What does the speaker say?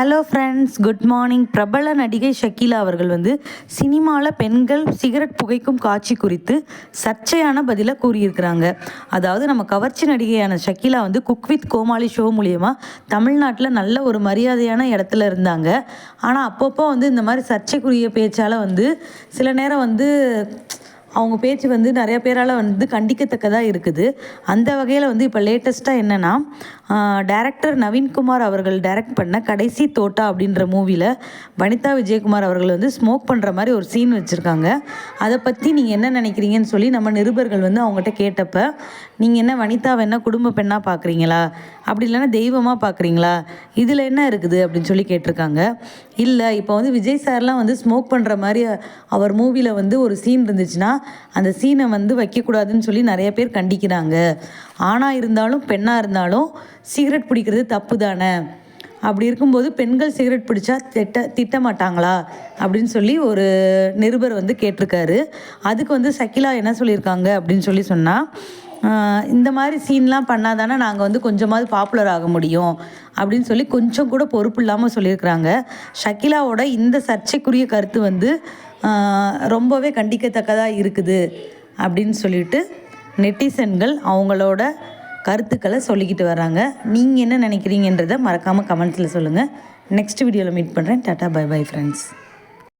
Hello friends good morning பிரபல நடிகை ஷக்கீலா அவர்கள் வந்து சினிமாவில் பெண்கள் சிகரெட் புகைக்கும் காட்சி குறித்து சர்ச்சையான பதிலை கூறியிருக்கிறாங்க. அதாவது நம்ம கவர்ச்சி நடிகையான ஷக்கீலா வந்து குக் வித் கோமாளி ஷோ மூலியமாக தமிழ்நாட்டில் நல்ல ஒரு மரியாதையான இடத்துல இருந்தாங்க. ஆனால் அப்பப்போ வந்து இந்த மாதிரி சர்ச்சைக்குரிய பேச்சால் வந்து சில நேரம் வந்து அவங்க பேச்சு வந்து நிறைய பேரால் வந்து கண்டிக்கத்தக்கதாக இருக்குது. அந்த வகையில் வந்து இப்போ லேட்டஸ்ட்டாக என்னென்னா டேரக்டர் நவீன்குமார் அவர்கள் டைரக்ட் பண்ண கடைசி தோட்டா அப்படின்ற மூவியில் வனிதா விஜயகுமார் அவர்கள் வந்து ஸ்மோக் பண்ணுற மாதிரி ஒரு சீன் வச்சுருக்காங்க. அதை பற்றி நீங்கள் என்ன நினைக்கிறீங்கன்னு சொல்லி நம்ம நிருபர்கள் வந்து அவங்ககிட்ட கேட்டப்ப நீங்கள் என்ன வனிதா என்ன குடும்ப பெண்ணாக பார்க்குறீங்களா அப்படி இல்லைன்னா தெய்வமாக பார்க்குறீங்களா இதில் என்ன இருக்குது? அப்படின்னு சொல்லி கேட்டிருக்காங்க. இல்லை இப்போ வந்து விஜய் சார்லாம் வந்து ஸ்மோக் பண்ணுற மாதிரி அவர் மூவியில் வந்து ஒரு சீன் இருந்துச்சுன்னா அந்த சீனை வந்து வைக்கக்கூடாதுன்னு சொல்லி நிறைய பேர் கண்டிக்கிறாங்க. ஆணாக இருந்தாலும் பெண்ணாக இருந்தாலும் சிகரெட் பிடிக்கிறது தப்பு தானே அப்படி இருக்கும்போது பெண்கள் சிகரெட் பிடிச்சா திட்ட திட்ட மாட்டாங்களா அப்படின்னு சொல்லி ஒரு நிருபர் வந்து கேட்டிருக்காரு. அதுக்கு வந்து சக்கிலா என்ன சொல்லியிருக்காங்க அப்படின்னு சொல்லி சொன்னால் இந்த மாதிரி சீன்லாம் பண்ணால் தானே நாங்கள் வந்து கொஞ்சமாவது பாப்புலர் ஆக முடியும் அப்படின்னு சொல்லி கொஞ்சம் கூட பொறுப்பு இல்லாமல் சொல்லியிருக்கிறாங்க. ஷக்கிலாவோட இந்த சர்ச்சைக்குரிய கருத்து வந்து ரொம்பவே கண்டிக்கத்தக்கதாக இருக்குது அப்படின்னு சொல்லிட்டு நெட்டிசன்கள் அவங்களோட கருத்துக்களை சொல்லிக்கிட்டு வராங்க நீங்கள் என்ன நினைக்கிறீங்கன்றதை மறக்காமல் கமெண்ட்ஸில் சொல்லுங்கள் நெக்ஸ்ட் வீடியோவில் மீட் பண்ணுறேன் டாட்டா பை பை ஃப்ரெண்ட்ஸ்